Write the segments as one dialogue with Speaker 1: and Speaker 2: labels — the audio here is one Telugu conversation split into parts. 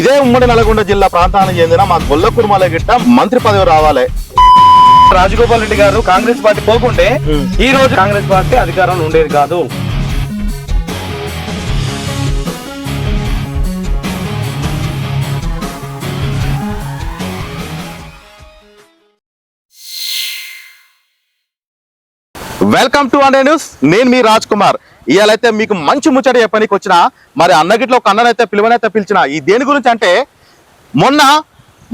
Speaker 1: ఇదే ఉమ్మడి నల్గొండ జిల్లా ప్రాంతానికి చెందిన మా గొల్ల కుర్మాల గిట్ట మంత్రి పదవి రావాలి.
Speaker 2: రాజగోపాల్ రెడ్డి గారు కాంగ్రెస్ పార్టీ పోకుంటే ఈ రోజు కాంగ్రెస్ పార్టీ అధికారంలో ఉండేది కాదు.
Speaker 1: వెల్కమ్ టు అండే న్యూస్. నేను మీ రాజ్ కుమార్. ఇవాళైతే మీకు మంచి ముచ్చట చెప్పడానికి వచ్చిన మరి అన్నగిట్లో ఒక అన్ననైతే పిలువనైతే పిలిచిన ఈ దేని గురించి అంటే మొన్న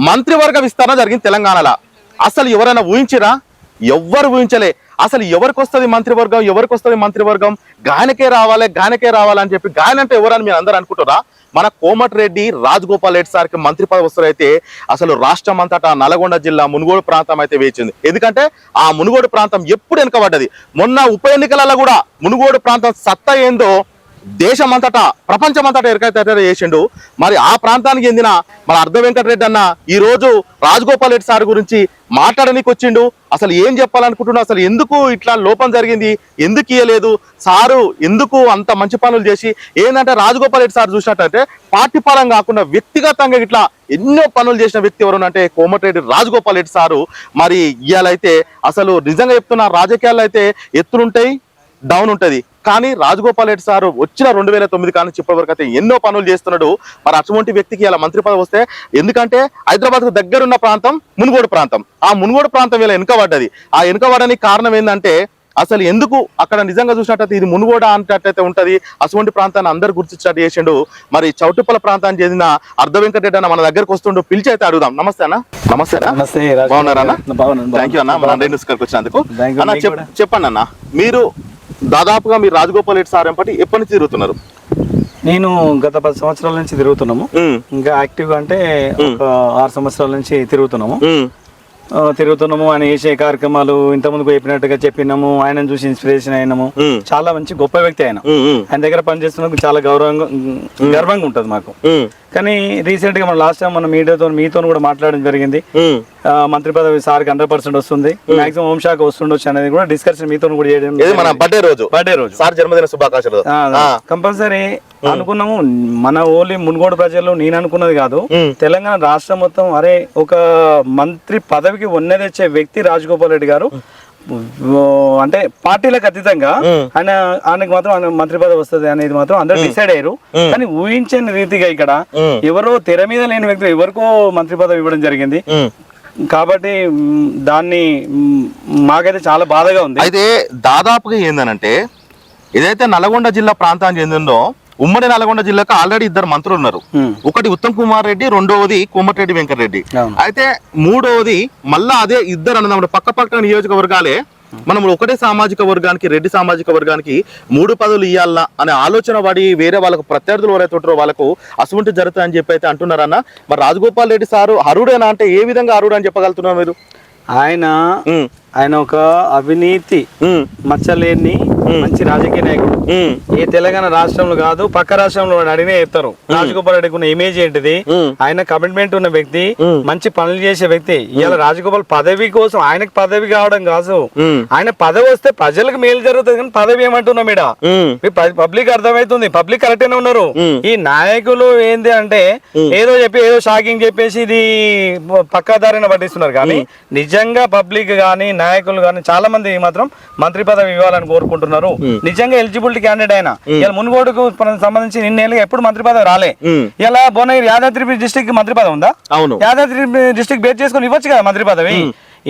Speaker 1: మంత్రివర్గ విస్తరణ జరిగింది తెలంగాణలో. అసలు ఎవరైనా ఊహించిరా ఎవ్వరు ఊహించలే. అసలు ఎవరికి వస్తుంది మంత్రివర్గం? ఎవరికి వస్తుంది మంత్రివర్గం? గాయనకే రావాలి గాయనకే రావాలి అని చెప్పి గాయన అంటే ఎవరని మీరు అందరూ అనుకుంటారా మన కోమటిరెడ్డి రాజగోపాల్ రెడ్డి సార్కి మంత్రి పదవి వస్తారైతే అసలు రాష్ట్రం అంతటా నల్గొండ జిల్లా మునుగోడు ప్రాంతం అయితే వేచింది. ఎందుకంటే ఆ మునుగోడు ప్రాంతం ఎప్పుడు వెనుకబడ్డది? మొన్న ఉప ఎన్నికలలో కూడా మునుగోడు ప్రాంతం సత్తా ఏందో దేశం అంతటా ప్రపంచం అంతటా ఎరకైతే చేసిండు. మరి ఆ ప్రాంతానికి చెందిన మన అర్ధ వెంకటరెడ్డి అన్న ఈ రోజు రాజగోపాల్ రెడ్డి సార్ గురించి మాట్లాడడానికి వచ్చిండు అసలు ఏం చెప్పాలనుకుంటున్నా అసలు ఎందుకు ఇట్లా లోపం జరిగింది? ఎందుకు ఇయ్యలేదు? సారు ఎందుకు అంత మంచి పనులు చేసి ఏంటంటే రాజగోపాల్ రెడ్డి సార్ చూసినట్టయితే పార్టీ పరం కాకుండా వ్యక్తిగతంగా ఇట్లా ఎన్నో పనులు చేసిన వ్యక్తి ఎవరునంటే కోమటిరెడ్డి రాజగోపాల్ రెడ్డి సారు. మరి ఇవాళైతే అసలు నిజంగా చెప్తున్న రాజకీయాల్లో అయితే ఎత్తులుంటాయి డౌన్ ఉంటుంది కానీ రాజగోపాల్ రెడ్డి సార్ వచ్చిన రెండు వేల తొమ్మిది కానీ ఇప్పటి వరకు అయితే ఎన్నో పనులు చేస్తున్నాడు. మరి అటువంటి వ్యక్తికి ఇలా మంత్రి పదవి వస్తే ఎందుకంటే హైదరాబాద్కు దగ్గరున్న ప్రాంతం మునుగోడు ప్రాంతం. ఆ మునుగోడు ప్రాంతం ఇలా వెనుకబడ్డది. ఆ వెనుకబడడానికి కారణం ఏంటంటే అసలు ఎందుకు అక్కడ నిజంగా చూసినట్టయితే ఇది మునుగోడ అనేటట్టయితే ఉంటది. అటువంటి ప్రాంతాన్ని అందరు గుర్తించినట్టు చేసిండు. మరి చౌటుప్పల ప్రాంతానికి చెందిన అర్ధ వెంకటరెడ్డి అన్న మన దగ్గరకు వస్తుండు. పిలిచి అయితే అడుగుదాం. నమస్తే అన్న. నమస్తే
Speaker 2: నమస్తే
Speaker 1: బాగున్నారా థ్యాంక్ యూ అన్న. మన అంటే వచ్చినందుకు. అన్న. చెప్పండి అన్న. మీరు దాదాపుగా మీరు రాజగోపాల్ రెడ్డి సార్ ఎంపటి ఎప్పటి నుంచి తిరుగుతున్నారు?
Speaker 2: నేను గత పది సంవత్సరాల నుంచి తిరుగుతున్నాము. ఇంకా యాక్టివ్గా అంటే ఒక ఆరు సంవత్సరాల నుంచి తిరుగుతున్నాము. తిరుగుతున్నాము ఆయన చేసే కార్యక్రమాలు ఇంతకుముందుకు చెప్పినట్టుగా చెప్పినాము. ఆయన చూసి ఇన్స్పిరేషన్ అయినాము. చాలా మంచి గొప్ప వ్యక్తి ఆయన. ఆయన దగ్గర పనిచేస్తున్నందుకు చాలా గౌరవంగా గర్వంగా ఉంటుంది మాకు. కానీ రీసెంట్గా మన లాస్ట్ టైం మన మీడియాతో మీతో కూడా మాట్లాడడం జరిగింది. మంత్రి పదవి సార్కి హండ్రెడ్ పర్సెంట్ వస్తుంది. మాక్సిమం హోంశాఖ వస్తుండొచ్చు అనేది కూడా డిస్కషన్ మీతో కూడా చేయడం
Speaker 1: మన బర్త్డే రోజు.
Speaker 2: బర్త్డే రోజు.
Speaker 1: సార్ జన్మదిన శుభాకాంక్షలు.
Speaker 2: కంపల్సరీ అనుకున్నాము మన ఓన్లీ మున్గోడు ప్రజలు నేను అనుకున్నది కాదు. తెలంగాణ రాష్ట్రం మొత్తం అరే ఒక మంత్రి పదవికి ఉన్నది తెచ్చే వ్యక్తి రాజగోపాల్ రెడ్డి గారు. అంటే పార్టీలకు అతీతంగా ఆయన ఆయనకు మాత్రం ఆయన మంత్రి పదవి వస్తుంది అనేది మాత్రం అందరూ డిసైడ్ అయ్యారు. కానీ ఊహించని రీతిగా ఇక్కడ. ఎవరో తెర మీద లేని వ్యక్తులు ఎవరికో మంత్రి పదవి ఇవ్వడం జరిగింది. కాబట్టి దాన్ని మాకైతే చాలా బాధగా ఉంది.
Speaker 1: అయితే దాదాపుగా ఏందనంటే ఏదైతే నల్గొండ జిల్లా ప్రాంతానికి చెందిందో ఉమ్మడి నల్గొండ జిల్లాకు ఆల్రెడీ ఇద్దరు మంత్రులు ఉన్నారు. ఒకటి ఉత్తమ్ కుమార్ రెడ్డి రెండవది కోమటిరెడ్డి వెంకటరెడ్డి. అయితే మూడవది మళ్ళా అదే ఇద్దరు అన్నదమ్ముడు. పక్క పక్క నియోజకవర్గాలే మనం ఒకటే సామాజిక వర్గానికి రెడ్డి సామాజిక వర్గానికి మూడు పదవులు ఇవ్వాలా అనే ఆలోచన పడి వేరే వాళ్ళకు ప్రత్యర్థులు ఎవరైతే ఉంటారో వాళ్ళకు అసువంటి జరుగుతాయని చెప్పి అయితే అంటున్నారన్న. మరి రాజగోపాల్ రెడ్డి సారు అరుడేనా అంటే ఏ విధంగా అరుడు అని చెప్పగలుగుతున్నారు మీరు?
Speaker 2: ఆయన ఆయన ఒక అవినీతి మచ్చలేని మంచి రాజకీయ నాయకుడు. ఏ తెలంగాణ రాష్ట్రంలో కాదు పక్క రాష్ట్రంలో అడిగినే చెప్తారు. రాజగోపాల్ రెడ్డికి ఉన్న ఇమేజ్ ఏంటిది. ఆయన కమిట్మెంట్ ఉన్న వ్యక్తి. మంచి పనులు చేసే వ్యక్తి. ఇలా రాజగోపాల్ పదవి కోసం ఆయనకు పదవి కావడం కాదు. ఆయన పదవి వస్తే ప్రజలకు మేలు జరుగుతుంది కానీ పదవి ఏమంటున్నాం
Speaker 1: ఉమ్,
Speaker 2: పబ్లిక్ అర్థమవుతుంది పబ్లిక్ కరెక్ట్ ఉన్నారు.
Speaker 1: ఉమ్.
Speaker 2: ఈ నాయకులు ఏంది అంటే ఏదో చెప్పి ఏదో షాకింగ్ చెప్పేసి ఇది పక్కదారిన పట్టిస్తున్నారు కానీ నిజంగా పబ్లిక్ గానీ నాయకులు గానీ చాలా మంది మాత్రం మంత్రి పదవి ఇవ్వాలని కోరుకుంటున్నారు. నిజంగా ఎలిజిబిలిటీ క్యాండిడేట్ అయినా. ఇలా మునుగోడుకు సంబంధించి నిన్నేళ్ళుగా ఎప్పుడు మంత్రి పదవి రాలే. ఇలా భువనగిరి యాదాద్రి డిస్టిక్ మంత్రి పదవి ఉందా?
Speaker 1: అవును.
Speaker 2: యాదాద్రి డిస్టిక్ బేస్ చేసుకొని ఇవ్వచ్చు కదా మంత్రి పదవి?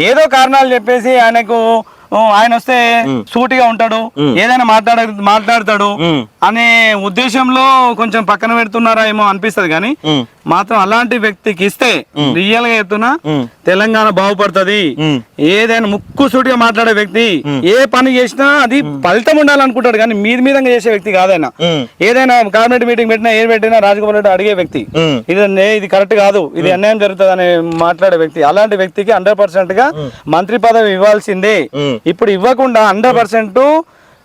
Speaker 2: ఏదో కారణాలు చెప్పేసి ఆయనకు ఆయన వస్తే సూటిగా ఉంటాడు. ఏదైనా మాట్లాడ మాట్లాడతాడు. అనే ఉద్దేశంలో కొంచెం పక్కన పెడుతున్నారా ఏమో అనిపిస్తది కానీ. మాత్రం అలాంటి వ్యక్తికి ఇస్తే రియల్గా
Speaker 1: ఉమ్.
Speaker 2: తెలంగాణ బాగుపడుతుంది. ఏదైనా ముక్కు సూటిగా మాట్లాడే వ్యక్తి ఏ పని చేసినా అది ఫలితం ఉండాలనుకుంటాడు కానీ మీద మీదంగా చేసే వ్యక్తి కాదైనా. ఏదైనా కేబినెట్ మీటింగ్ పెట్టినా ఏం పెట్టినా రాజగోపాల్ రెడ్డి అడిగే వ్యక్తి. ఇది ఇది కరెక్ట్ కాదు. ఇది అన్యాయం జరుగుతుంది అని మాట్లాడే వ్యక్తి. అలాంటి వ్యక్తికి హండ్రెడ్ పర్సెంట్గా మంత్రి పదవి ఇవ్వాల్సిందే. ఇప్పుడు ఇవ్వకుండా హండ్రెడ్ పర్సెంట్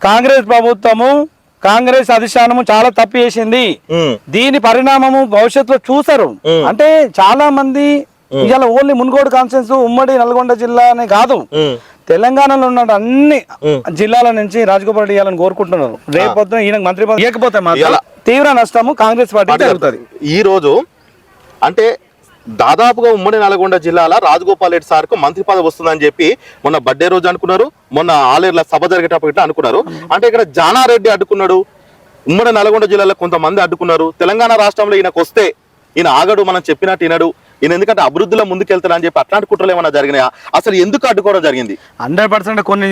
Speaker 2: కాంగ్రెస్ ప్రభుత్వము కాంగ్రెస్ అధిష్టానము చాలా తప్పు చేసింది. దీని పరిణామము భవిష్యత్తులో చూసారు అంటే చాలా మంది ఇవాళ ఓన్లీ మున్గోడు కాన్ఫరెన్స్ ఉమ్మడి నల్గొండ జిల్లానే కాదు.
Speaker 1: ఉమ్.
Speaker 2: తెలంగాణలో ఉన్న అన్ని జిల్లాల నుంచి రాజగోపాల్ రెడ్డి ఇవ్వాలని కోరుకుంటున్నారు. రేపు ఈయన మంత్రి పదవి ఇవ్వకపోతే. తీవ్ర నష్టము కాంగ్రెస్ పార్టీ జరుగుతుంది.
Speaker 1: ఈ రోజు అంటే దాదాపుగా ఉమ్మడి నల్గొండ జిల్లాల రాజగోపాల్ రెడ్డి సార్కు మంత్రి పదవి వస్తుందని చెప్పి మొన్న బర్త్డే రోజు అనుకున్నారు. మొన్న ఆలేర్ల సభ జరిగేటప్పుడు అనుకున్నారు. అంటే ఇక్కడ జానారెడ్డి అడ్డుకున్నాడు. ఉమ్మడి నల్గొండ జిల్లాలో కొంతమంది అడ్డుకున్నారు. తెలంగాణ రాష్ట్రంలో ఈయనకు వస్తే ఈయన ఆగడు మనం చెప్పినట్టు వినడు ఈయన ఎందుకంటే అభివృద్ధిలో ముందుకెళ్తాడు అని చెప్పి అట్లాంటి కుట్రలు ఏమైనా జరిగినాయా అసలు ఎందుకు అడ్డుకోవడం జరిగింది
Speaker 2: హండ్రెడ్ పర్సెంట్ కొన్ని.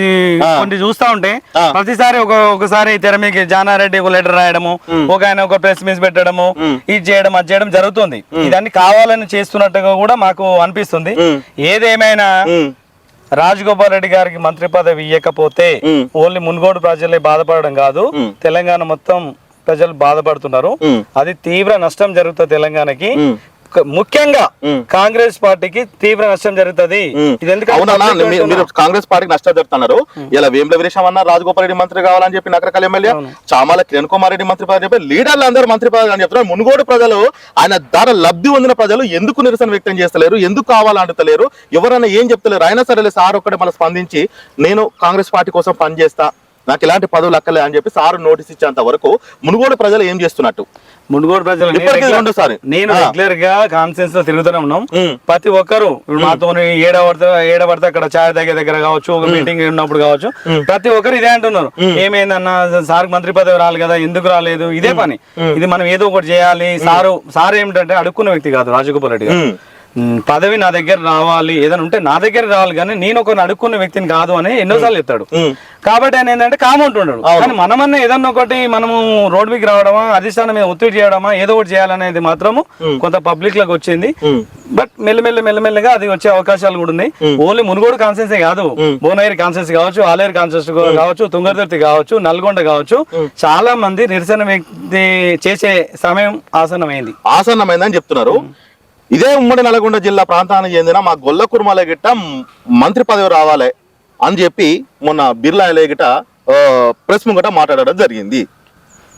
Speaker 2: కొన్ని చూస్తా ఉంటే. ప్రతిసారి ఒక ఒకసారి తెర మీకు జానారెడ్డి ఒక లెటర్ రాయడము ఒక ఆయన ఒక ప్రెస్ మీస్ పెట్టడము ఇది చేయడం అది చేయడం జరుగుతుంది ఇదన్నీ కావాలని చేస్తున్నట్టుగా కూడా మాకు అనిపిస్తుంది. ఏదేమైనా రాజగోపాల్ రెడ్డి గారికి మంత్రి పదవి ఇవ్వకపోతే. ఓన్లీ మున్గోడు ప్రజలే బాధపడడం కాదు. తెలంగాణ మొత్తం ప్రజలు బాధపడుతున్నారు. అది తీవ్ర నష్టం జరుగుతుంది తెలంగాణకి. ముఖ్యంగా. కాంగ్రెస్ పార్టీకి తీవ్ర నష్టం జరుగుతుంది. ఇది ఎందుకంటే
Speaker 1: మీరు-. కాంగ్రెస్ పార్టీకి నష్టం జరుగుతున్నారు. ఇలా వేముల వీరేశం అన్న రాజగోపాల్ రెడ్డి మంత్రి కావాలని చెప్పి నకరకాల ఎమ్మెల్యే చామాల కిరణ్ కుమార్ రెడ్డి మంత్రి పదవి చెప్పి లీడర్లు అందరూ మంత్రి పదవి అని చెప్తున్నారు. మునుగోడు ప్రజలు ఆయన ద్వారా లబ్ధి పొందిన ప్రజలు ఎందుకు నిరసన వ్యక్తం చేస్తలేరు? ఎందుకు కావాలంటలేరు? ఎవరైనా ఏం చెప్తలేరు? అయినా సరే సార్ ఒక్కడే మన స్పందించి నేను కాంగ్రెస్ పార్టీ కోసం పనిచేస్తా. నాకు ఇలాంటి పదవులు అక్కలే అని చెప్పి సార్ నోటీస్ ఇచ్చేంత వరకు మునుగోడు ప్రజలు ఏం చేస్తున్నట్టు?
Speaker 2: మునుగోడు ప్రజలు రెగ్యులర్-
Speaker 1: రెండోసారి.
Speaker 2: నేను. రెగ్యులర్గా కాన్ఫరెన్స్లో తిరుగుతూనే ఉన్నాం. ప్రతి ఒక్కరు మాతో ఏడవడత ఏడవడత అక్కడ ఛాయ్ దగ్గర దగ్గర కావచ్చు ఒక మీటింగ్ ఉన్నప్పుడు కావచ్చు ప్రతి ఒక్కరు ఇదే అంటున్నారు. ఏమైందన్న సార్ మంత్రి పదవి రాలి కదా ఎందుకు రాలేదు? ఇదే పని. ఇది మనం ఏదో ఒకటి చేయాలి. సారు సార్ ఏమిటంటే అడుక్కున్న వ్యక్తి కాదు రాజగోపాల్ రెడ్డి గారు. పదవి నా దగ్గర రావాలి. ఏదైనా ఉంటే నా దగ్గర రావాలి కానీ నేను ఒక అడుక్కున్న వ్యక్తిని కాదు అని ఎన్నోసార్లు చెప్తాడు. కాబట్టి ఆయన ఏంటంటే కామెంట్ ఉండడు. కానీ మనమన్నా ఏదన్నా ఒకటి మనము రోడ్ మీదకి రావడమా అధిష్టానం మీద ఒత్తిడి చేయడమా ఏదో ఒకటి చేయాలనేది మాత్రము కొంత పబ్లిక్లకు వచ్చింది. బట్ మెల్లమెల్ల మెల్లమెల్లగా అది వచ్చే అవకాశాలు కూడా ఉన్నాయి. ఓన్లీ మునుగోడు కాన్సెన్సే కాదు. భువనగిరి కాన్సెన్స్ కావచ్చు ఆలేరు కాన్సెన్స్ కావచ్చు తుంగతుర్తి కావచ్చు నల్గొండ కావచ్చు. చాలా మంది నిరసన వ్యక్తి చేసే సమయం ఆసన్నమైంది.
Speaker 1: ఆసన్నమైందని చెప్తున్నారు. ఇదే ఉమ్మడి నల్గొండ జిల్లా ప్రాంతానికి చెందిన మా గొల్ల కుర్మల గిట్ట మంత్రి పదవి రావాలి అని చెప్పి మొన్న బిర్లా ఆ, ప్రెస్ ముంగట మాట్లాడడం జరిగింది.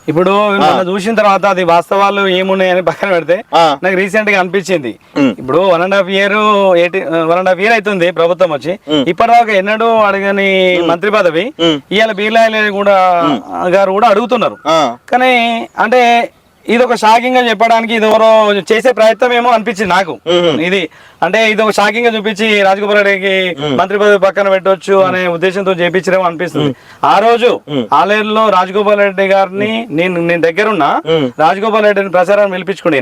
Speaker 2: ఇప్పుడు చూసిన తర్వాత అది వాస్తవాలు ఏమున్నాయని పక్కన పెడితే. నాకు రీసెంట్గా అనిపించింది. ఇప్పుడు one and half year one and half year అవుతుంది ప్రభుత్వం వచ్చి. ఇప్పటిదాకా ఎన్నడూ అడగని మంత్రి పదవి. ఇవాళ బీర్లా కూడా గారు కూడా అడుగుతున్నారు. కానీ అంటే ఇది ఒక షాకింగ్గా చెప్పడానికి ఇది ఎవరో చేసే ప్రయత్నం ఏమో అనిపించింది నాకు. ఇది అంటే ఇది ఒక షాకింగ్గా చూపించి రాజగోపాల్ రెడ్డికి మంత్రి పదవి పక్కన పెట్టొచ్చు అనే ఉద్దేశంతో చేపించడం అనిపిస్తుంది. ఆ రోజు ఆలయంలో రాజగోపాల్ రెడ్డి గారిని నేను నేను దగ్గరున్నా. రాజగోపాల్ రెడ్డిని ప్రచారాన్ని పిలిపించుకుని.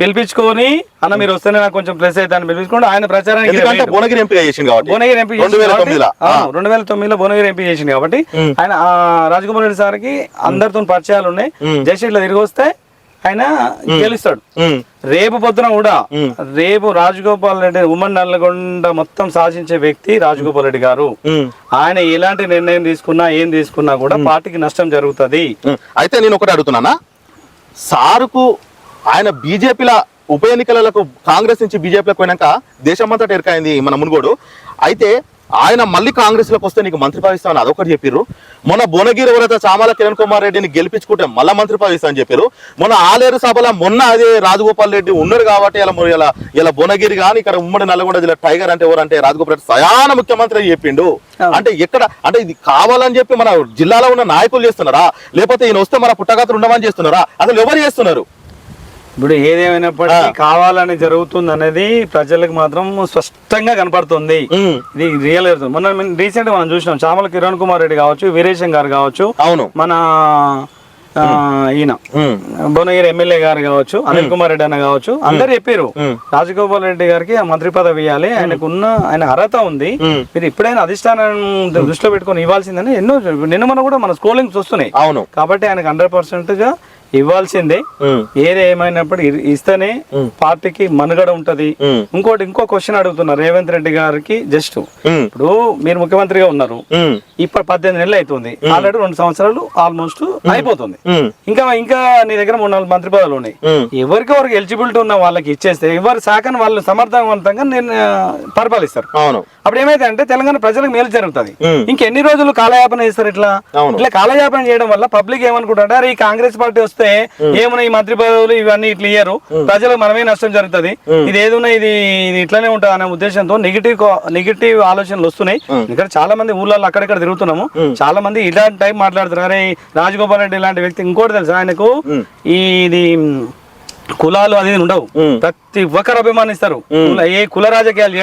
Speaker 2: పిలిపించుకొని అన్న మీరు వస్తేనే నాకు కొంచెం ప్లస్ అయితే అని పిలిపించుకోండి ఆయన ప్రచారానికి
Speaker 1: భువనగిరి ఎంపిక చేసింది కాబట్టి.
Speaker 2: భువనగిరి ఎంపీ
Speaker 1: రెండు వేల తొమ్మిదిలో.
Speaker 2: భువనగిరి ఎంపీ చేసింది కాబట్టి ఆయన రాజగోపాల్ రెడ్డి సార్కి అందరితో పరిచయాలు ఉన్నాయి. జస్ట్ ఇట్లా తిరిగి వస్తే ఆయన గెలుస్తాడు. రేపు పొద్దున కూడా రేపు రాజగోపాల్ రెడ్డి ఉమ్మడి నల్లగొండ మొత్తం శాసించే వ్యక్తి రాజగోపాల్ రెడ్డి గారు. ఆయన ఎలాంటి నిర్ణయం తీసుకున్నా ఏం తీసుకున్నా కూడా పార్టీకి నష్టం జరుగుతుంది.
Speaker 1: అయితే నేను ఒకటి అడుగుతున్నానా? సారుకు ఆయన బీజేపీల ఉప ఎన్నికలకు కాంగ్రెస్ నుంచి బీజేపీలకు పోయినాక దేశమంతటా ఎరకైంది మన మునుగోడు. అయితే ఆయన మళ్ళీ కాంగ్రెస్లోకి వస్తే నీకు మంత్రి పదవి ఇస్తామని అదొకటి చెప్పిర్రు. మొన్న భువనగిరి ఎవరైతే చామాల కిరణ్ కుమార్ రెడ్డిని గెలిపించుకుంటే మళ్ళా మంత్రి పదవి చెప్పారు మొన్న ఆలేరు సభలో మొన్న అదే రాజగోపాల్ రెడ్డి ఉన్నాడు కాబట్టి ఇలా ఇలా ఇలా భువనగిరి కానీ ఇక్కడ ఉమ్మడి నల్గొండ జిల్లా టైగర్ అంటే ఎవరంటే రాజగోపాల్ రెడ్డి సయాన ముఖ్యమంత్రి చెప్పిండు. అంటే ఎక్కడ అంటే ఇది కావాలని చెప్పి మన జిల్లాలో ఉన్న నాయకులు చేస్తున్నారా? లేకపోతే ఈయన వస్తే మన పుట్టగతులు ఉండమని చేస్తున్నారా? అసలు ఎవరు చేస్తున్నారు?
Speaker 2: ఇప్పుడు ఏదేమైనప్పటికీ కావాలని జరుగుతుంది అనేది ప్రజలకు మాత్రం స్పష్టంగా కనపడుతుంది. ఇది రియల్ మొన్న రీసెంట్ మనం చూసినాం. చామల కిరణ్ కుమార్ రెడ్డి కావచ్చు వీరేశం గారు కావచ్చు
Speaker 1: అవును.
Speaker 2: మన ఈయన భువనగిరి ఎమ్మెల్యే గారు కావచ్చు అనిల్ కుమార్ రెడ్డి అన్న కావచ్చు అందరు చెప్పారు. రాజగోపాల్ రెడ్డి గారికి ఆ మంత్రి పదవి ఇవ్వాలి. ఆయనకున్న ఆయన అర్హత ఉంది. మీరు ఇప్పుడైనా అధిష్టానం దృష్టిలో పెట్టుకొని ఇవ్వాల్సిందని ఎన్నో నిన్న మన కూడా మన స్కూలింగ్స్ వస్తున్నాయి.
Speaker 1: అవును.
Speaker 2: కాబట్టి ఆయనకు హండ్రెడ్ పర్సెంట్గా ఇవ్వాల్సిందే. ఏది ఏమైనప్పుడు ఇస్తేనే పార్టీకి మనుగడ ఉంటది. ఇంకోటి ఇంకో క్వశ్చన్ అడుగుతున్నారు రేవంత్ రెడ్డి గారికి జస్ట్ ఇప్పుడు మీరు ముఖ్యమంత్రిగా ఉన్నారు. ఇప్పుడు పద్దెనిమిది నెలలు అవుతుంది ఆల్రెడీ రెండు సంవత్సరాలు ఆల్మోస్ట్ అయిపోతుంది. ఇంకా ఇంకా నీ దగ్గర మూడు నాలుగు మంత్రి పదవులు ఉన్నాయి. ఎవరికి ఎవరికి ఎలిజిబిలిటీ ఉన్న వాళ్ళకి ఇచ్చేస్తే ఎవరి శాఖను వాళ్ళు సమర్థవంతంగా నేను పరిపాలిస్తారు.
Speaker 1: అవును.
Speaker 2: అప్పుడు ఏమైతే అంటే తెలంగాణ ప్రజలకు మేలు జరుగుతుంది. ఇంకెన్ని రోజులు కాలయాపన చేస్తారు ఇట్లా. ఇట్లా కాలయాపన చేయడం వల్ల పబ్లిక్ ఏమనుకుంటారు ఈ కాంగ్రెస్ పార్టీ వస్తే ఏమన్నా ఈ మంత్రి పదవులు ఇవన్నీ ఇట్లా ఇయ్యరు ప్రజలకు మనమే నష్టం జరుగుతుంది. ఇది ఏదున్నా ఇది ఇట్లానే ఉంటుంది అనే ఉద్దేశంతో నెగిటివ్ నెగిటివ్ ఆలోచనలు వస్తున్నాయి. ఇక్కడ చాలా మంది ఊళ్ళల్లో అక్కడక్కడ తిరుగుతున్నాము. చాలా మంది ఇలాంటి టైప్ మాట్లాడుతున్నారు. అరే రాజగోపాల్ రెడ్డి ఇలాంటి వ్యక్తి ఇంకోటి తెలుసా? ఆయనకు ఇది కులాలు అనేది ఉండవు. ప్రతి ఒక్కరు అభిమానిస్తారు. ఏ కుల రాజకీయాలు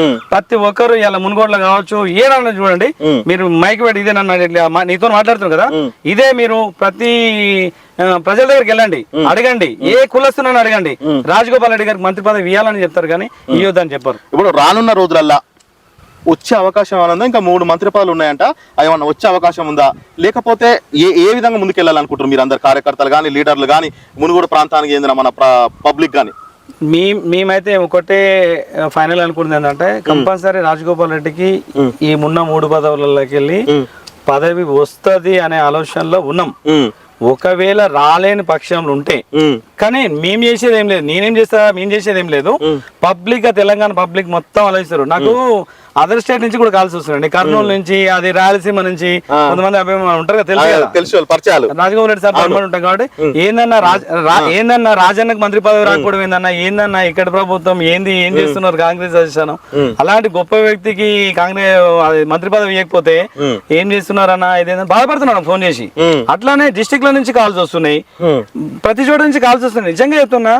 Speaker 1: ఉమ్.
Speaker 2: ప్రతి ఒక్కరు ఇలా మునుగోడ్ల కావచ్చు ఏదన్నా చూడండి. మీరు మైక్ పెట్టి ఇదే నన్ను నీతో మాట్లాడుతున్నారు కదా. ఇదే మీరు ప్రతి ప్రజల దగ్గరికి వెళ్ళండి. అడగండి. ఏ కులస్తునని అడగండి. రాజగోపాల్ రెడ్డి గారికి మంత్రి పదవి ఇవ్వాలని చెప్తారు కానీ ఇవ్వద్దని చెప్పారు.
Speaker 1: ఇప్పుడు రానున్న రోజులల్లా వచ్చే అవకాశం ఏమైనా ఇంకా మూడు మంత్రి పదవులు ఉన్నాయంట. ఏమన్నా వచ్చే అవకాశం ఉందా? లేకపోతే ఏ ఏ విధంగా ముందుకెళ్ళాలనుకుంటారు మీరు అందరు? కార్యకర్తలు కానీ లీడర్లు కానీ మునుగోడు ప్రాంతానికి చెందిన మన పబ్లిక్ కానీ
Speaker 2: మీ మేమైతే ఒకటే ఫైనల్ అనుకుంటుంది ఏంటంటే కంపల్సరీ రాజగోపాల్ రెడ్డికి ఈ మున్న మూడు పదవులలోకి వెళ్ళి పదవి వస్తది అనే ఆలోచనలో ఉన్నాం. ఒకవేళ రాలేని పక్షంలో ఉంటే కానీ మేము చేసేది ఏం లేదు. నేనేం చేస్తా మేము చేసేది ఏం లేదు. పబ్లిక్గా తెలంగాణ పబ్లిక్ మొత్తం ఆలోచిస్తారు. నాకు అదర్ స్టేట్ నుంచి కూడా కాల్సి వస్తుందండి కర్నూలు నుంచి అది రాయలసీమ నుంచి కొంతమంది అభిమానులు ఉంటారు కదా తెలుసు
Speaker 1: తెలిసి పరిచయాలు.
Speaker 2: రాజగోపాల్ రెడ్డి సార్ అభిమానులు ఉంటాం కాబట్టి ఏందన్నా ఏందన్నా రాజన్నకు మంత్రి పదవి రాకపోవడం ఏందన్నా ఏందన్నా ఇక్కడ ప్రభుత్వం ఏంది ఏం చేస్తున్నారు కాంగ్రెస్ అధిష్టానం? అలాంటి గొప్ప వ్యక్తికి కాంగ్రెస్ మంత్రి పదవి ఇవ్వకపోతే ఏం చేస్తున్నారన్నా ఇదేందని బాధపడుతున్నాడు ఫోన్ చేసి. అట్లానే డిస్టిక్లో నుంచి కాల్స్ వస్తున్నాయి. ప్రతి చోట నుంచి కాల్స్ వస్తున్నాయి. నిజంగా చెప్తున్నా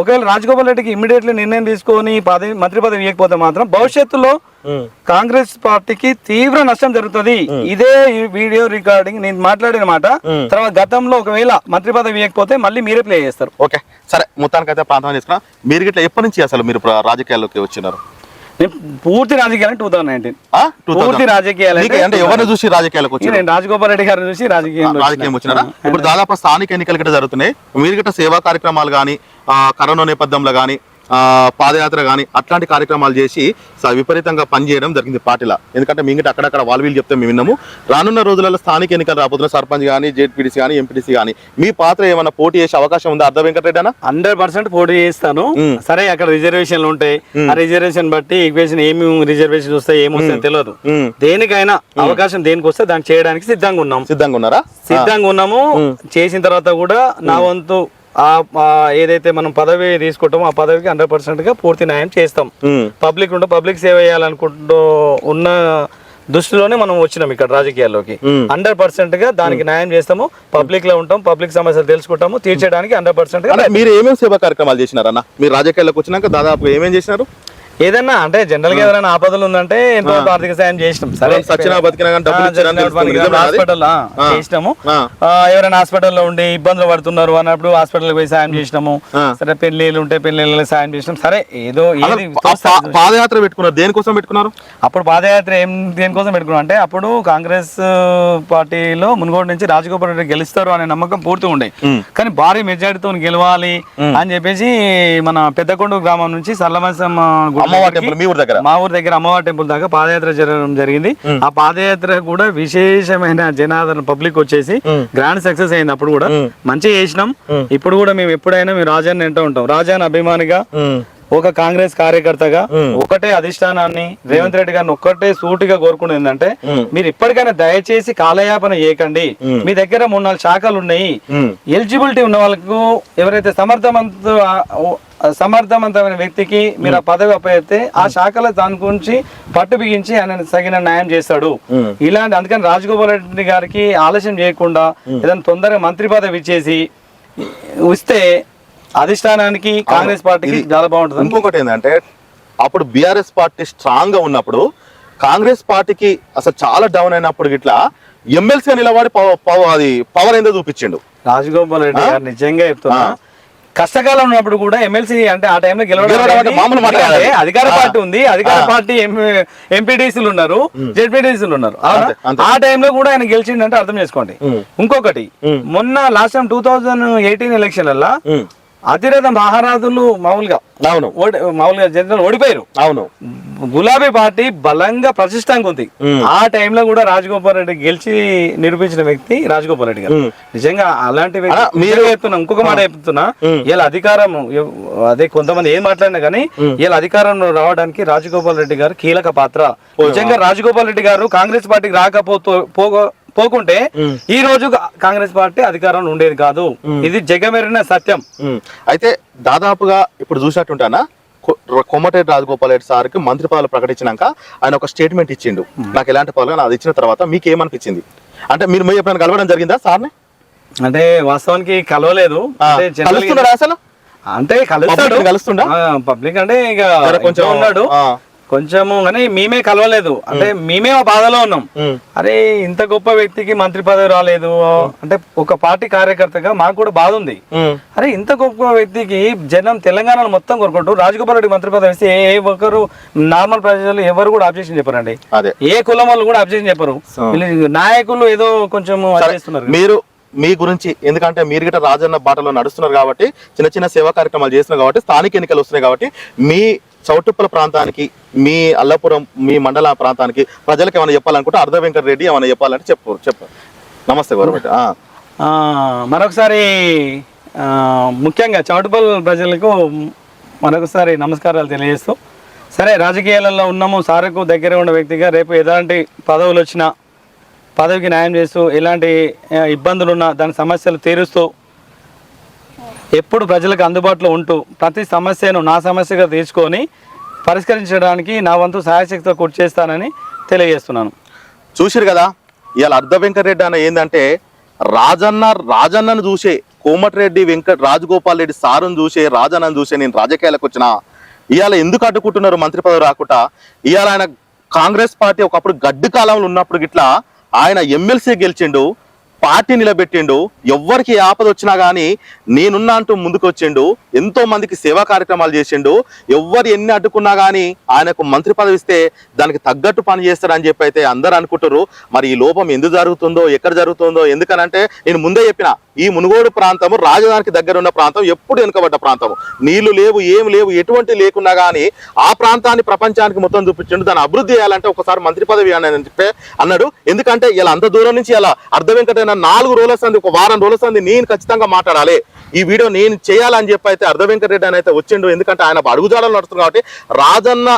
Speaker 2: ఒకవేళ రాజగోపాల్ రెడ్డికి ఇమ్మీడియట్లీ నిర్ణయం తీసుకొని పదవి మంత్రి పదవి ఇవ్వకపోతే మాత్రం భవిష్యత్తులో కాంగ్రెస్ పార్టీకి తీవ్ర నష్టం జరుగుతుంది. ఇదే వీడియో రికార్డింగ్ నేను మాట్లాడిన మాట. తర్వాత గతంలో ఒకవేళ మంత్రి పదవి ఇవ్వకపోతే మళ్ళీ మీరే ప్లే చేస్తారు.
Speaker 1: ఓకే. సరే మొత్తానికి అయితే ప్రాంతం చేసుకున్నా మీరు గిట్ల ఎప్పటి నుంచి అసలు మీరు రాజకీయాల్లోకి వచ్చినారు?
Speaker 2: పూర్తి రాజకీయాలు టూ థౌసండ్ నైన్టీన్
Speaker 1: ఆ? 2000.
Speaker 2: పూర్తి రాజకీయాలు
Speaker 1: అంటే ఎవరిని చూసి రాజకీయాలకు వచ్చారు
Speaker 2: నేను రాజగోపాల్ రెడ్డి గారిని చూసి రాజకీయంలో
Speaker 1: రాజకీయం వచ్చినారా? ఇప్పుడు దాదాపు స్థానిక ఎన్నికలు గిట్ట జరుగుతున్నాయి. మీరు గిట్ట సేవా కార్యక్రమాలు కానీ కరోనా నేపథ్యంలో కానీ పాదయాత్ర కానీ అట్లాంటి కార్యక్రమాలు చేసి విపరీతంగా పనిచేయడం జరిగింది పార్టీలో. ఎందుకంటే మీ గిట్ట అక్కడక్కడ వాళ్ళు వీళ్ళు చెప్తే మేము విన్నాము. రానున్న రోజులలో స్థానిక ఎన్నికలు రాబోతున్న సర్పంచ్ కానీ జెడ్పీటీసీ కానీ ఎంపీటీసీ కానీ మీ పాత్ర ఏమైనా పోటీ చేసే అవకాశం ఉందా? అర్ధ వెంకటరెడ్డి అన్న
Speaker 2: హండ్రెడ్ పర్సెంట్ పోటీ చేస్తాను. సరే అక్కడ రిజర్వేషన్లు ఉంటాయి. ఆ రిజర్వేషన్ బట్టి ఈక్వేషన్ ఏమి రిజర్వేషన్ వస్తాయి ఏమి వస్తాయో తెలియదు. దేనికైనా అవకాశం దేనికి వస్తే దాన్ని చేయడానికి సిద్ధంగా ఉన్నాం.
Speaker 1: సిద్ధంగా ఉన్నారా?
Speaker 2: సిద్ధంగా ఉన్నాము. చేసిన తర్వాత కూడా నా వంతు ఏదైతే మనం పదవి తీసుకుంటామో ఆ పదవికి హండ్రెడ్ పర్సెంట్గా పూర్తి న్యాయం చేస్తాం. పబ్లిక్ ఉంటే పబ్లిక్ సేవ చేయాలనుకుంటూ ఉన్న దృష్టిలోనే మనం వచ్చినాం ఇక్కడ రాజకీయాల్లోకి. హండ్రెడ్ పర్సెంట్గా దానికి న్యాయం చేస్తాము పబ్లిక్లో ఉంటాం పబ్లిక్ సమస్యలు తెలుసుకుంటాము తీర్చడానికి హండ్రెడ్ పర్సెంట్
Speaker 1: మీరు ఏమేమి సేవా కార్యక్రమాలు చేసినారన్న మీరు రాజకీయాల్లోకి వచ్చినాక దాదాపు ఏమేం చేసినారు?
Speaker 2: ఏదన్నా అంటే జనరల్గా ఎవరైనా ఆపదలు ఉందంటే ఎంతో ఆర్థిక సాయం చేసినాం. సరే
Speaker 1: సచ్చినా బతికినా?
Speaker 2: హాస్పిటల్ చేసినాము. ఎవరైనా హాస్పిటల్లో ఉండి ఇబ్బందులు పడుతున్నారు అన్నప్పుడు హాస్పిటల్ పోయి సాయం చేసినాము. సరే పెళ్ళిళ్ళు ఉంటే పెళ్ళిళ్ళకి సాయం చేసినాం. సరే ఏదో ఏది
Speaker 1: పాదయాత్ర పెట్టుకున్నారు. దేనికోసం పెట్టుకున్నారు?
Speaker 2: అప్పుడు పాదయాత్ర ఏం దేనికోసం పెట్టుకున్నాం? అంటే అప్పుడు కాంగ్రెస్ పార్టీలో మునుగోడు నుంచి రాజగోపాల్ రెడ్డి గెలుస్తారు అనే నమ్మకం పూర్తి ఉండే. కానీ భారీ మెజారిటీతో గెలవాలి అని చెప్పేసి మన పెద్దకొండ గ్రామం నుంచి సల్లమసం
Speaker 1: అమ్మవారి టెంపుల్ మీ ఊరి దగ్గర?
Speaker 2: మా ఊరి దగ్గర అమ్మవారి టెంపుల్ దాకా పాదయాత్ర జరగడం జరిగింది. ఆ పాదయాత్ర కూడా విశేషమైన జనాదరణ పబ్లిక్ వచ్చేసి గ్రాండ్ సక్సెస్ అయింది అప్పుడు కూడా. మంచిగా చేసినాం. ఇప్పుడు కూడా మేము ఎప్పుడైనా మేము రాజాని వింటూ ఉంటాం. రాజాని అభిమానిగా ఒక కాంగ్రెస్ కార్యకర్తగా ఒకటే అధిష్టానాన్ని రేవంత్ రెడ్డి గారిని ఒక్కటే సూటిగా కోరుకునేది ఏంటంటే మీరు ఇప్పటికైనా దయచేసి కాలయాపన చేయకండి. మీ దగ్గర మూడు నాలుగు శాఖలు ఉన్నాయి. ఎలిజిబిలిటీ ఉన్న వాళ్ళకు ఎవరైతే సమర్థవంత సమర్థవంతమైన వ్యక్తికి మీరు ఆ పదవి అప్పయితే ఆ శాఖలో దాని గురించి పట్టు బిగించి ఆయన తగిన న్యాయం చేస్తాడు. ఇలాంటి అందుకని రాజగోపాల్ రెడ్డి గారికి ఆలస్యం చేయకుండా ఏదైనా తొందరగా మంత్రి పదవి ఇచ్చేసి ఇస్తే అధిష్టానానికి కాంగ్రెస్ పార్టీకి చాలా బాగుంటుంది
Speaker 1: ఇంకొకటి ఏంటంటే అప్పుడు బీఆర్ఎస్ పార్టీ స్ట్రాంగ్గా ఉన్నప్పుడు కాంగ్రెస్ పార్టీకి అసలు చాలా డౌన్ అయినప్పుడు ఇట్లా ఎమ్మెల్సీగా నిలబడి అది పవర్ ఏందో చూపించిండు
Speaker 2: రాజగోపాల్ రెడ్డి గారు నిజంగా చెప్తున్నా. కష్టకాలం ఉన్నప్పుడు కూడా ఎమ్మెల్సీ అంటే ఆ టైంలో గెలవడం
Speaker 1: మామూలు మాట కాదు.
Speaker 2: ఎందుకంటే అధికార. పార్టీ ఉంది అధికార పార్టీ ఎంపీటీసీలు ఉన్నారు జెడ్పీటీసీలు ఉన్నారు. ఆ టైంలో కూడా ఆయన గెలిచిండంటే అర్థం చేసుకోండి ఇంకొకటి మొన్న last time two thousand eighteen ఎలక్షన్లలో
Speaker 1: ఉమ్.
Speaker 2: అతిరథ మహారాజులు మామూలుగా.
Speaker 1: అవును.
Speaker 2: మామూలుగా జనరల్ ఓడిపోయారు.
Speaker 1: అవును.
Speaker 2: గులాబీ పార్టీ బలంగా ప్రతిష్టంగా ఉంది. ఆ టైంలో కూడా రాజగోపాల్ రెడ్డి గెలిచి నిరూపించిన వ్యక్తి రాజగోపాల్ రెడ్డి గారు. నిజంగా అలాంటి
Speaker 1: మీరు-
Speaker 2: చెప్తున్నా ఇంకొక మాట చెప్తున్నా. ఇలా అధికారం అదే కొంతమంది ఏం మాట్లాడినా కానీ ఇలా అధికారంలో రావడానికి రాజగోపాల్ రెడ్డి గారు కీలక పాత్ర. నిజంగా రాజగోపాల్ రెడ్డి గారు కాంగ్రెస్ పార్టీకి రాకపోతూ పోగ- పోకుంటే ఈ రోజు కాంగ్రెస్ పార్టీ అధికారంలో ఉండేది కాదు. ఇది జగమెరిన సత్యం.
Speaker 1: అయితే దాదాపుగా ఇప్పుడు చూసినట్టుంటానా కొ- కొమ్మటిరెడ్డి రాజగోపాల్ రెడ్డి సార్కి మంత్రి పదవులు ప్రకటించినాక ఆయన ఒక స్టేట్మెంట్ ఇచ్చిండు. నాకు ఎలాంటి పదవులు అది ఇచ్చిన తర్వాత మీకు ఏమనిపించింది? అంటే మీరు మీరు ఎప్పుడైనా కలవడం జరిగిందా సార్ని?
Speaker 2: అంటే వాస్తవానికి కలవలేదు.
Speaker 1: అసలు?
Speaker 2: అంటే కలుస్తాడు.
Speaker 1: కలుస్తుండా?
Speaker 2: పబ్లిక్ అంటే ఇక
Speaker 1: కొంచెం
Speaker 2: ఉన్నాడు. కొంచెము కానీ మేమే కలవలేదు. అంటే మేమే. ఆ బాధలో ఉన్నాం. అరే ఇంత గొప్ప వ్యక్తికి మంత్రి పదవి రాలేదు. అంటే ఒక పార్టీ కార్యకర్తగా మాకు కూడా బాధ ఉంది. అరే ఇంత గొప్ప వ్యక్తికి జనం తెలంగాణలో మొత్తం కోరుకుంటూ రాజగోపాల్ రెడ్డి మంత్రి పదవి ఇస్తే ఏ ఒక్కరు నార్మల్ ప్రజలు ఎవరు కూడా అబ్జెక్షన్ చెప్పారండి.
Speaker 1: అదే.
Speaker 2: ఏ కులం వాళ్ళు కూడా అబ్జెక్షన్ చెప్పరు. నాయకులు ఏదో కొంచెం చేస్తున్నారు.
Speaker 1: మీరు మీ గురించి ఎందుకంటే మీరు గిట్ట రాజన్న బాటలో నడుస్తున్నారు కాబట్టి చిన్న చిన్న సేవా కార్యక్రమాలు చేస్తున్నారు కాబట్టి స్థానిక ఎన్నికలు వస్తున్నాయి కాబట్టి మీ చౌటుప్పల ప్రాంతానికి మీ అల్లపురం మీ మండల ప్రాంతానికి ప్రజలకు ఏమైనా చెప్పాలనుకుంటే అర్ధ వెంకట రెడ్డి ఏమైనా చెప్పాలంటే చెప్పు చెప్పు. నమస్తే గవర్నమెంట్
Speaker 2: మరొకసారి ముఖ్యంగా చౌటుపల్ ప్రజలకు మరొకసారి నమస్కారాలు తెలియజేస్తూ సరే రాజకీయాలలో ఉన్నాము సార్కు దగ్గర ఉన్న వ్యక్తిగా రేపు ఎలాంటి పదవులు వచ్చినా పదవికి న్యాయం చేస్తూ ఎలాంటి ఆ, ఇబ్బందులు ఉన్నా దాని సమస్యలు తీరుస్తూ ఎప్పుడు ప్రజలకు అందుబాటులో ఉంటూ ప్రతి సమస్యను నా సమస్యగా తీర్చుకొని పరిష్కరించడానికి నా వంతు సహాయశక్తితో కృషి చేస్తానని తెలియజేస్తున్నాను.
Speaker 1: చూసిరు కదా ఇవాళ అర్ధ వెంకటరెడ్డి అన్న ఏంటంటే రాజన్న రాజన్నను చూసే కోమటిరెడ్డి వెంకట రాజగోపాల్ రెడ్డి సారును చూసే రాజన్నను చూసే నేను రాజకీయాలకు వచ్చిన ఇవాళ ఎందుకు అడ్డుకుంటున్నారు మంత్రి పదవి రాకుండా ఇవాళ ఆయన కాంగ్రెస్ పార్టీ ఒకప్పుడు గడ్డు కాలంలో ఉన్నప్పుడు గిట్లా ఆయన ఎమ్మెల్సీ గెలిచిండు పార్టీ నిలబెట్టిండు. ఎవ్వరికి ఆపద వచ్చినా కానీ నేనున్నా అంటూ ముందుకొచ్చిండు. ఎంతో మందికి సేవా కార్యక్రమాలు చేసిండు. ఎవ్వరు ఎన్ని అడ్డుకున్నా కానీ ఆయనకు మంత్రి పదవి ఇస్తే దానికి తగ్గట్టు పని చేస్తారని చెప్పి అయితే అందరు అనుకుంటారు మరి ఈ లోపం ఎందుకు జరుగుతుందో ఎక్కడ జరుగుతుందో ఎందుకనంటే నేను ముందే చెప్పిన ఈ మునుగోడు ప్రాంతము రాజధానికి దగ్గర ఉన్న ప్రాంతం ఎప్పుడు వెనుకబడ్డ ప్రాంతము. నీళ్ళు లేవు ఏం లేవు ఎటువంటి లేకున్నా కానీ ఆ ప్రాంతాన్ని ప్రపంచానికి మొత్తం చూపించండు. దాన్ని అభివృద్ధి చేయాలంటే ఒకసారి మంత్రి పదవి అని చెప్పి అన్నాడు. ఎందుకంటే ఇలా అంత దూరం నుంచి ఇలా అర్ధ ఏదైనా నాలుగు రోజుల సంది ఒక వారం రోజుల సంది నేను ఖచ్చితంగా మాట్లాడాలి. ఈ వీడియో నేను చేయాలని చెప్పి అయితే అర్ధ వెంకటరెడ్డి అని అయితే వచ్చిండు. ఎందుకంటే ఆయన అడుగుజాడలు నడుస్తుంది కాబట్టి రాజన్న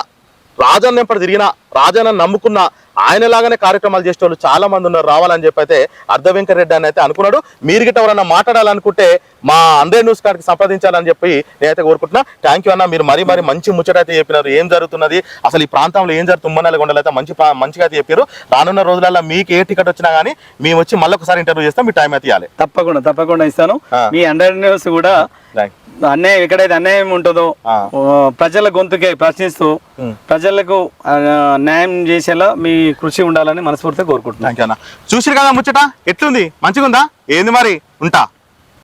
Speaker 1: రాజన్న ఎప్పుడు తిరిగినా రాజన్న నమ్ముకున్న ఆయనలాగానే కార్యక్రమాలు చేసే వాళ్ళు చాలా మంది ఉన్నారు. రావాలని చెప్పి అయితే అర్ధ వెంకటరెడ్డి అని అయితే అనుకున్నాడు. మీరు గిట్ట ఎవరన్నా మాట్లాడాలనుకుంటే మా అందే న్యూస్ కార్డ్కి సంప్రదించాలని చెప్పి నేనైతే కోరుకుంటున్నా. థ్యాంక్ యూ అన్న మీరు మరీ మరీ మంచి ముచ్చట అయితే చెప్పినారు. ఏం జరుగుతున్నది? అసలు ఈ ప్రాంతంలో ఏం జరుగుతుంది? తుమ్మనల్లి కొండలు అయితే మంచి మంచిగా అయితే చెప్పారు. రానున్న రోజులలో మీకు ఏ టికెట్ వచ్చినా కానీ మేము వచ్చి మళ్ళీ ఒకసారి ఇంటర్వ్యూ చేస్తాం. మీ టైం అయితే ఇవ్వాలి.
Speaker 2: తప్పకుండా తప్పకుండా ఇస్తాను. మీ అండర్ న్యూస్ కూడా అన్యాయం ఎక్కడైతే అన్యాయం ఉంటుందో ప్రజల గొంతుకే ప్రశ్నిస్తూ. ప్రజలకు న్యాయం చేసేలా మీ కృషి ఉండాలని మనస్ఫూర్తిగా కోరుకుంటున్నాను
Speaker 1: థ్యాంక్ చూసిరు కదా ముచ్చట? ఎట్లుంది? మంచిగా ఉందా ఏంది మరి? ఉంటా.